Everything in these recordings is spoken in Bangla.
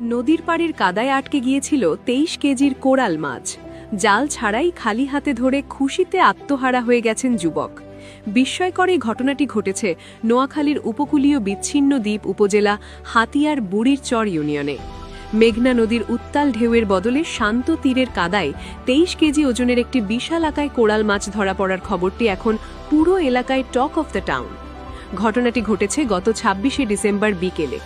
নদীর পাড়ের কাদায় আটকে গিয়েছিল তেইশ কেজির কোরাল মাছ। জাল ছাড়াই খালি হাতে ধরে খুশিতে আত্মহারা হয়ে গেছেন যুবক। বিস্ময়কর এই ঘটনাটি ঘটেছে নোয়াখালীর উপকূলীয় বিচ্ছিন্ন দ্বীপ উপজেলা হাতিয়ার বুড়ির চর ইউনিয়নে। মেঘনা নদীর উত্তাল ঢেউয়ের বদলে শান্ত তীরের কাদায় তেইশ কেজি ওজনের একটি বিশাল আকায় কোরাল মাছ ধরা পড়ার খবরটি এখন পুরো এলাকায় টক অফ দ্য টাউন। ঘটনাটি ঘটেছে গত ছাব্বিশে ডিসেম্বর বিকেলে।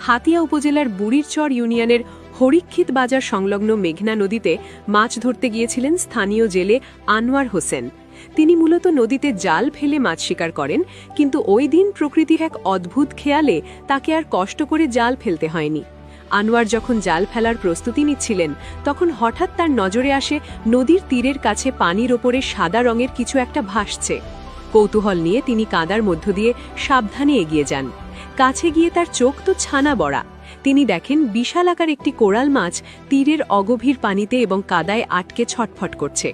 হাতিয়া উপজেলার বুড়িরচর ইউনিয়নের হরিক্ষিত বাজার সংলগ্ন মেঘনা নদীতে মাছ ধরতে গিয়েছিলেন স্থানীয় জেলে আনোয়ার হোসেন। তিনি মূলত নদীতে জাল ফেলে মাছ শিকার করেন, কিন্তু ওই দিন প্রকৃতির এক অদ্ভুত খেয়ালে তাকে আর কষ্ট করে জাল ফেলতে হয়নি। আনোয়ার যখন জাল ফেলার প্রস্তুতি নিচ্ছিলেন, তখন হঠাৎ তার নজরে আসে নদীর তীরের কাছে পানির ওপরে সাদা রঙের কিছু একটা ভাসছে। কৌতূহল নিয়ে তিনি কাদার মধ্য দিয়ে সাবধানে এগিয়ে যান। কাছে গিয়ে তার চোখ তো ছানা বড়া। তিনি দেখেন বিশাল আকার একটি কোরাল মাছ তীরের অগভীর পানিতে এবং কাদায় আটকে ছটফট করছে।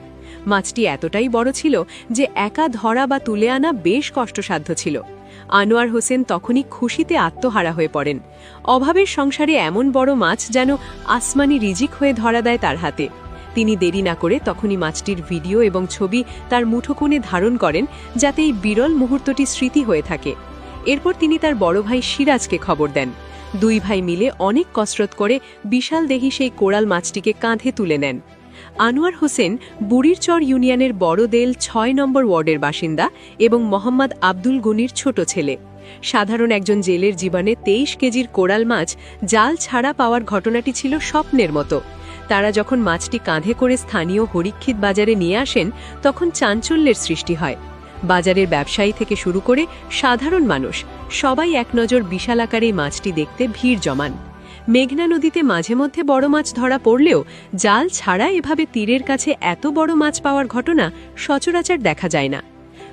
মাছটি এতটাই বড় ছিল যে একা ধরা বা তুলে আনা বেশ কষ্টসাধ্য ছিল। আনোয়ার হোসেন তখনই খুশিতে আত্মহারা হয়ে পড়েন। অভাবের সংসারে এমন বড় মাছ যেন আসমানি রিজিক হয়ে ধরা দেয় তার হাতে। তিনি দেরি না করে তখনই মাছটির ভিডিও এবং ছবি তার মুঠোকোণে ধারণ করেন যাতে এই বিরল মুহূর্তটি স্মৃতি হয়ে থাকে। এরপর তিনি তার বড় ভাই সিরাজকে খবর দেন। দুই ভাই মিলে অনেক কসরত করে বিশাল দেহি সেই কোরাল মাছটিকে কাঁধে তুলে নেন। আনোয়ার হোসেন বুড়িরচর ইউনিয়নের বড়দেল ছয় নম্বর ওয়ার্ডের বাসিন্দা এবং মোহাম্মদ আব্দুল গনির ছোট ছেলে। সাধারণ একজন জেলের জীবনে তেইশ কেজির কোরাল মাছ জাল ছাড়া পাওয়ার ঘটনাটি ছিল স্বপ্নের মতো। তারা যখন মাছটি কাঁধে করে স্থানীয় হরিক্ষিত বাজারে নিয়ে আসেন, তখন চাঞ্চল্যের সৃষ্টি হয়। বাজারের ব্যবসায়ী থেকে শুরু করে সাধারণ মানুষ সবাই এক নজর বিশাল আকারে মাছটি দেখতে ভিড় জমান। মেঘনা নদীতে মাঝে মধ্যে বড় মাছ ধরা পড়লেও জাল ছাড়া এভাবে তীরের কাছে এত বড় মাছ পাওয়ার ঘটনা সচরাচর দেখা যায় না।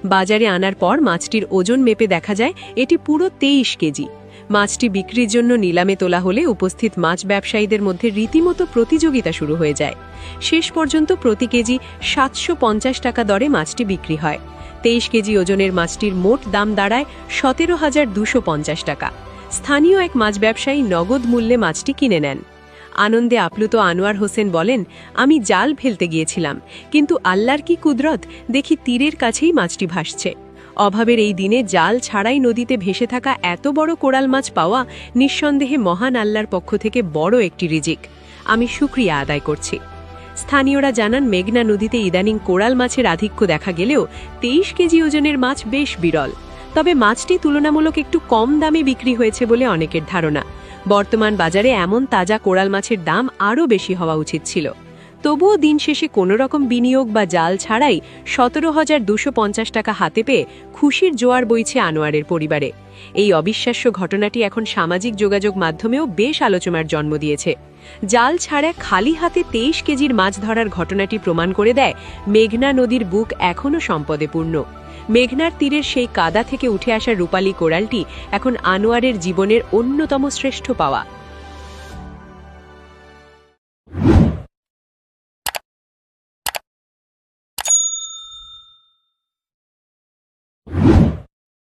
বাজারে আনার পর মাছটির ওজন মেপে দেখা যায় এটি পুরো তেইশ কেজি। মাছটি বিক্রির জন্য নিলামে তোলা হলে উপস্থিত মাছ ব্যবসায়ীদের মধ্যে রীতিমতো প্রতিযোগিতা শুরু হয়ে যায়। শেষ পর্যন্ত প্রতি কেজি সাতশো পঞ্চাশ টাকা দরে মাছটি বিক্রি হয়। তেইশ কেজি ওজনের মাছটির মোট দাম দাঁড়ায় সতেরো হাজার দুশো টাকা। স্থানীয় এক মাছ ব্যবসায়ী নগদ মূল্যে মাছটি কিনে নেন। আনন্দে আপ্লুত আনোয়ার হোসেন বলেন, আমি জাল ফেলতে গিয়েছিলাম, কিন্তু আল্লাহর কি কুদরত, দেখি তীরের কাছেই মাছটি ভাসছে। অভাবের এই দিনে জাল ছাড়াই নদীতে ভেসে থাকা এত বড় কোরাল মাছ পাওয়া নিঃসন্দেহে মহান আল্লাহর পক্ষ থেকে বড় একটি রিজিক। আমি সুক্রিয়া আদায় করছি। স্থানীয়রা জানান, মেঘনা নদীতে ইদানিং কোরাল মাছের আধিক্য দেখা গেলেও তেইশ কেজি ওজনের মাছ বেশ বিরল। তবে মাছটি তুলনামূলক একটু কম দামে বিক্রি হয়েছে বলে অনেকের ধারণা। বর্তমান বাজারে এমন তাজা কোরাল মাছের দাম আরও বেশি হওয়া উচিত ছিল। তবুও দিন শেষে কোনো রকম বিনিয়োগ বা জাল ছাড়াই সতেরো হাজার দুশো পঞ্চাশ টাকা হাতে পেয়ে খুশির জোয়ার বইছে আনোয়ারের পরিবারে। এই অবিশ্বাস্য ঘটনাটি এখন সামাজিক যোগাযোগ মাধ্যমেও বেশ আলোচনার জন্ম দিয়েছে। জাল ছাড়া খালি হাতে তেইশ কেজির মাছ ধরার ঘটনাটি প্রমাণ করে দেয় মেঘনা নদীর বুক এখনও সম্পদে পূর্ণ। মেঘনার তীরের সেই কাদা থেকে উঠে আসা রূপালী কোরালটি এখন আনোয়ারের জীবনের অন্যতম শ্রেষ্ঠ পাওয়া।